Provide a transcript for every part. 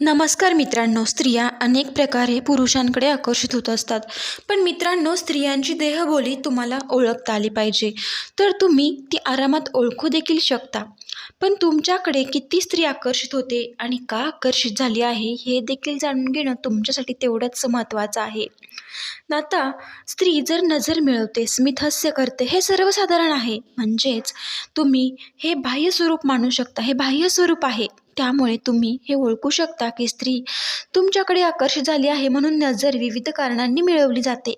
नमस्कार मित्रांनो स्त्रिया अनेक प्रकारे पुरुषांकडे आकर्षित होत असतात. पण मित्रांनो स्त्रियांची देहबोली तुम्हाला ओळखता आली पाहिजे. तर तुम्ही ती आरामात ओळखू देखील शकता. पण तुमच्याकडे किती स्त्री आकर्षित होते आणि का आकर्षित झाली आहे हे देखील जाणून घेणं तुमच्यासाठी तेवढंच महत्त्वाचं आहे. आता स्त्री जर नजर मिळवते स्मितहास्य करते हे सर्वसाधारण आहे. म्हणजेच तुम्ही हे बाह्य स्वरूप मानू शकता हे बाह्य स्वरूप आहे. त्यामुळे तुम्ही हे ओळखू शकता की स्त्री तुमच्याकडे आकर्षित झाली आहे म्हणून नजर विविध कारणांनी मिळवली जाते.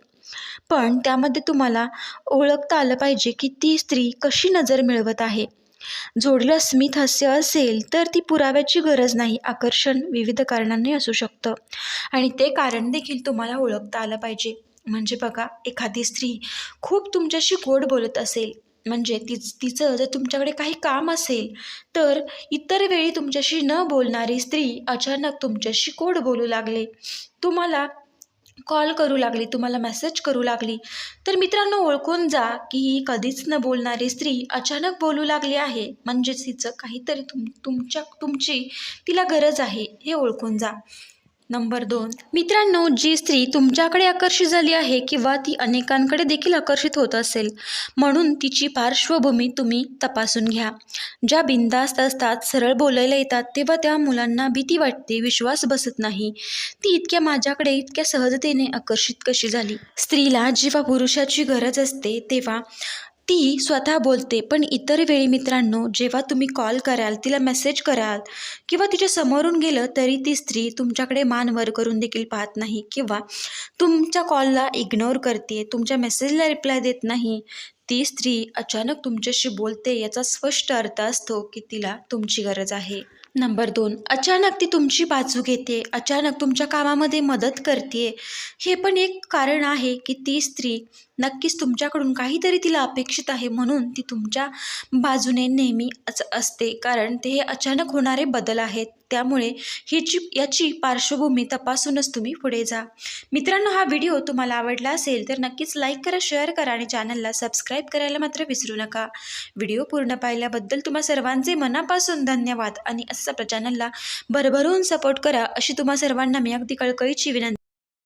पण त्यामध्ये तुम्हाला ओळखता आलं पाहिजे की ती स्त्री कशी नजर मिळवत आहे. जोडलं स्मित हास्य असेल तर ती पुराव्याची गरज नाही आकर्षण विविध कारणांनी असू शकतं. आणि ते कारण देखील तुम्हाला ओळखता आलं पाहिजे. म्हणजे बघा एखादी स्त्री खूप तुमच्याशी गोड बोलत असेल म्हणजे तिच तिचं जर तुमच्याकडे काही काम असेल तर इतर वेळी तुमच्याशी न बोलणारी स्त्री अचानक तुमच्याशी कोड बोलू लागले. तुम्हाला कॉल करू लागली तुम्हाला मेसेज करू लागली. तर मित्रांनो ओळखून जा की ही कधीच न बोलणारी स्त्री अचानक बोलू लागली आहे. म्हणजेच तिचं काहीतरी तुम तुमच्या तुमची तिला गरज आहे हे ओळखून जा. नंबर दोन. मित्रांनो जी स्त्री तुमच्याकडे आकर्षित झाली आहे किंवा ती अनेकांकडे देखील आकर्षित होत असेल म्हणून तिची पार्श्वभूमी तुम्ही तपासून घ्या. ज्या बिंदास्त असतात सरळ बोलायला येतात तेव्हा त्या मुलांना भीती वाटते विश्वास बसत नाही. ती इतक्या माझ्याकडे इतक्या सहजतेने आकर्षित कशी झाली? स्त्रीला जेव्हा पुरुषाची गरज असते तेव्हा ती स्वतः बोलते पण इतर वेळी मित्रांनो जेव्हा तुम्ही कॉल कराल तिला मेसेज कराल किंवा तिच्या समोरून गेलं तरी ती स्त्री तुमच्याकडे मान वर करून देखील पाहत नाही किंवा तुमच्या कॉलला इग्नोर करते तुमच्या मेसेजला रिप्लाय देत नाही. ती स्त्री अचानक तुमच्याशी बोलते याचा स्पष्ट अर्थ असतो की तिला तुमची गरज आहे. नंबर दोन अचानक ती तुमची बाजू घेते अचानक तुमच्या कामामध्ये मदत करते. हे पण एक कारण आहे की ती स्त्री नक्कीच तुमच्याकडून काहीतरी तिला अपेक्षित आहे म्हणून ती तुमच्या बाजूने नेहमी अच असते. कारण ते हे अचानक होणारे बदल आहेत. त्यामुळे हिची याची पार्श्वभूमी तपासूनच तुम्ही पुढे जा. मित्रांनो हा व्हिडिओ तुम्हाला आवडला असेल तर नक्कीच लाईक करा शेअर करा आणि चॅनलला सबस्क्राईब करायला मात्र विसरू नका. व्हिडिओ पूर्ण पाहिल्याबद्दल तुम्हा सर्वांचे मनापासून धन्यवाद आणि असंच आपल्या चॅनलला भरभरून सपोर्ट करा अशी तुम्हा सर्वांना मी अगदी कळकळीची विनंती